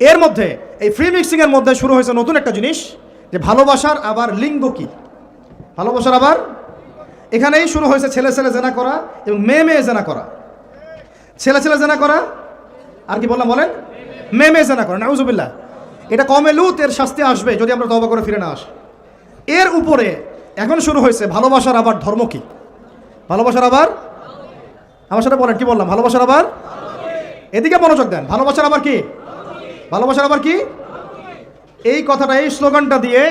এর মধ্যে, এই ফ্রি মিক্সিংয়ের মধ্যে শুরু হয়েছে নতুন একটা জিনিস, যে ভালোবাসার আবার লিঙ্গ কি? ভালোবাসার আবার? এখানেই শুরু হয়েছে ছেলে ছেলে জেনা করা এবং মেয়ে মেয়ে জেনা করা। ছেলে ছেলে জেনা করা? আর কি বললাম বলেন? মেয়ে মেয়ে জেনা করা, নাউজুবিল্লাহ। এটা কমে লুত, এর শাস্তি আসবে যদি আমরা তবা করে ফিরে না আসি। এর উপরে এখন শুরু হয়েছে ভালোবাসার আবার ধর্ম কি? ভালোবাসার আবার? আমার সাথে বলেন, কি বললাম? ভালোবাসার আবার? এদিকে মনোযোগ দেন। ভালোবাসার আবার কি? ভালোবাসার আবার কি? এই কথাটা, এই স্লোগানটা দিয়ে,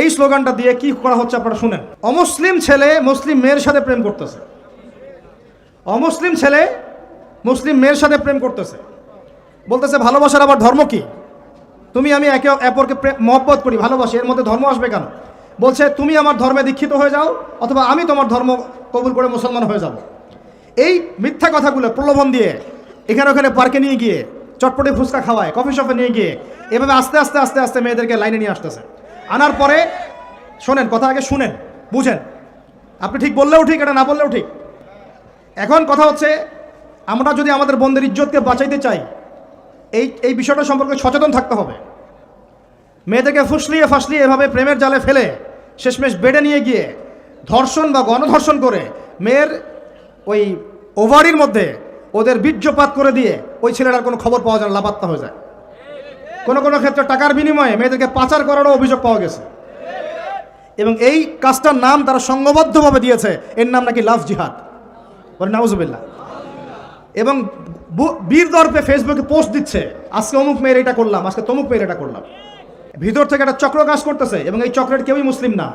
এই স্লোগানটা দিয়ে কি করা হচ্ছে আপনারা শুনেন। অমুসলিম ছেলে মুসলিম মেয়ের সাথে প্রেম করতেছে। অমুসলিম ছেলে মুসলিম মেয়ের সাথে প্রেম করতেছে। বলতেছে, ভালোবাসার আবার ধর্ম কি? তুমি আমি একে অপরকে মহব্বত করি, ভালোবাসি। এর মধ্যে ধর্ম আসবে কেন? বলছে, তুমি আমার ধর্মে দীক্ষিত হয়ে যাও, অথবা আমি তোমার ধর্ম কবুল করে মুসলমান হয়ে যাব। এই মিথ্যা কথাগুলো প্রলোভন দিয়ে এখানে ওখানে পার্কে নিয়ে গিয়ে চটপটে ফুচকা খাওয়ায় কফি শপে নিয়ে গিয়ে। এভাবে আস্তে আস্তে আস্তে আস্তে মেয়েদেরকে লাইনে নিয়ে আসতেছে। আনার পরে, শোনেন, কথা আগে শুনেন, বুঝেন। আপনি ঠিক বললেও ঠিক, এটা না বললেও ঠিক। এখন কথা হচ্ছে, আমরা যদি আমাদের বন্ধের ইজ্জতকে বাঁচাইতে চাই, এই এই বিষয়টা সম্পর্কে সচেতন থাকতে হবে। মেয়েদেরকে ফুসলিয়ে ফাসলিয়ে এভাবে প্রেমের জালে ফেলে, শেষমেশ বেডে নিয়ে গিয়ে ধর্ষণ বা গণধর্ষণ করে মেয়ের ওই ওভারির মধ্যে ওদের বীর্যপাত করে দিয়ে ওই ছেলেটার কোনো খবর পাওয়া যায় লাপাত্তা হয়ে যায়। কোনো কোনো ক্ষেত্রে টাকার বিনিময়ে মেয়েদেরকে পাচার করারও অভিযোগ পাওয়া গেছে। এবং এই কাজটার নাম তারা সংঘবদ্ধভাবে দিয়েছে, এর নাম নাকি লাভ জিহাদ। বলে নাউজুবিল্লাহ। এবং বীর দর্পে ফেসবুকে পোস্ট দিচ্ছে, আজকে অমুক মেয়ের এটা করলাম, আজকে তমুক মেয়ের এটা করলাম। ভিতর থেকে একটা চক্র কাজ করতেছে, এবং এই চক্রের কেউই মুসলিম না।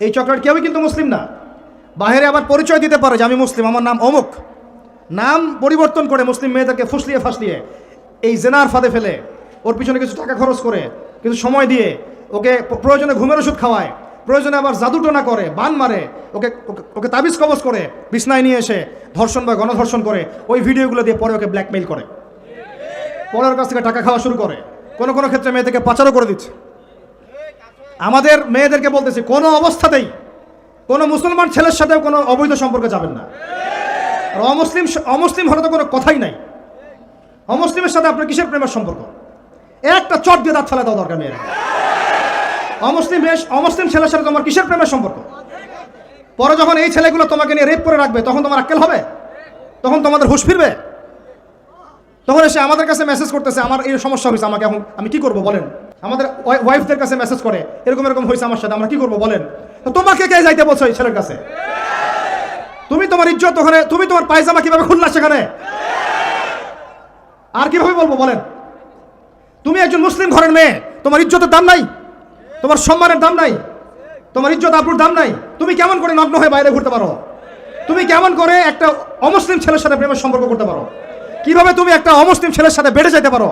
এই চক্রের কেউই কিন্তু মুসলিম না। বাইরে আবার পরিচয় দিতে পারে যে আমি মুসলিম, আমার নাম অমুক। নাম পরিবর্তন করে মুসলিম মেয়েদেরকে ফুসলিয়ে ফাসলিয়ে এই জেনার ফাঁদে ফেলে, ওর পিছনে কিছু টাকা খরচ করে, কিছু সময় দিয়ে ওকে প্রয়োজনে ঘুমের ওষুধ খাওয়ায়, প্রয়োজনে আবার জাদুটোনা করে, বান মারে ওকে, ওকে- তাবিজ কবজ করে, বিছনায় নিয়ে এসে ধর্ষণ বা গণধর্ষণ করে, ওই ভিডিওগুলো দিয়ে পরে ওকে ব্ল্যাকমেইল করে। পরে ওর কাছ থেকে টাকা খাওয়া শুরু করে। কোনো কোনো ক্ষেত্রে মেয়েদেরকে পাচারও করে দিচ্ছে। আমাদের মেয়েদেরকে বলতেছি, কোনো অবস্থাতেই কোনো মুসলমান ছেলের সাথেও কোনো অবৈধ সম্পর্কে যাবেন না। আর অমুসলিম অমুসলিম হলে তো কোনো কথাই নাই। অমুসলিমের সাথে আপনার কিসের প্রেমের সম্পর্ক? একটা চট দিয়ে দাঁত ফেলা দেওয়া দরকার মেয়েরা অমুসলিম বেশ, অমুসলিম ছেলের সাথে তোমার কিসের প্রেমের সম্পর্ক? পরে যখন এই ছেলেগুলো তোমাকে নিয়ে রেপ করে রাখবে, তখন তোমার আক্কেল হবে? তখন তোমাদের হুশ ফিরবে? তখন এসে আমাদের কাছে মেসেজ করতেছে, আমার এই সমস্যা হয়েছে, আমাকে এখন, আমি কি করব বলেন? আমাদের ওয়াইফদের কাছে মেসেজ করে, এরকম এরকম হয়েছে আমার সাথে, আমরা কি করব বলেন? তোমাকে কে যাইতে বলছো এই ছেলের কাছে? তুমি তোমার ইজ্জত ওখানে, তুমি তোমার পায়জামা কীভাবে খুললা সেখানে? আর কীভাবে বলব বলেন? তুমি একজন মুসলিম ঘরের মেয়ে, তোমার ইজ্জতের দাম নাই, তোমার সম্মানের দাম নাই, তোমার ইজ্জত আবরুর দাম নাই, তুমি কেমন করে নগ্ন হয়ে বাইরে ঘুরতে পারো? তুমি কেমন করে একটা অমুসলিম ছেলের সাথে প্রেমের সম্পর্ক করতে পারো? কীভাবে তুমি একটা অমুসলিম ছেলের সাথে বেড়ে যেতে পারো?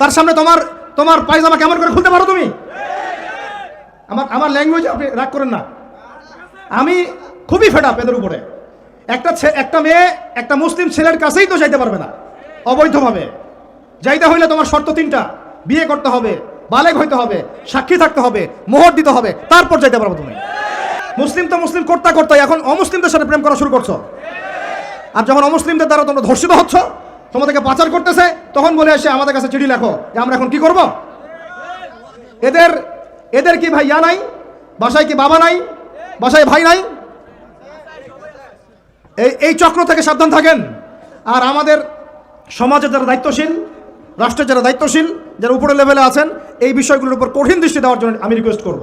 তার সামনে তোমার তোমার পায়জামা কেমন করে খুলতে পারো তুমি? আমার আমার ল্যাঙ্গুয়েজ আপনি রাগ করেন না। আমি খুবই ফেড আপ এদের উপরে। একটা একটা মেয়ে, একটা মুসলিম ছেলের কাছেই তো যাইতে পারবে না, অবৈধভাবে। যাইতে হইলে তোমার শর্ত তিনটা। বিয়ে করতে হবে, বালেগ হইতে হবে, সাক্ষী থাকতে হবে, মোহর দিতে হবে, তারপর যাইতে পারব তুমি। মুসলিম তো মুসলিম করতে করতে এখন অমুসলিমদের সাথে প্রেম করা শুরু করছ। আর যখন অমুসলিমদের দ্বারা তোমরা ধর্ষিত হচ্ছ, তোমাদেরকে পাচার করতেছে, তখন বলে এসে আমাদের কাছে চিঠি লেখো, যে আমরা এখন কি করব? এদের এদের কি ভাই ইয়া নাই? বাসায় কি বাবা নাই? বাসায় ভাই নাই? এই এই চক্র থেকে সাবধান থাকেন। আর আমাদের সমাজে যারা দায়িত্বশীল রাষ্ট্রের যারা দায়িত্বশীল, যারা উপরে লেভেলে আছেন, এই বিষয়গুলোর উপর কঠিন দৃষ্টি দেওয়ার জন্য আমি রিকোয়েস্ট করব।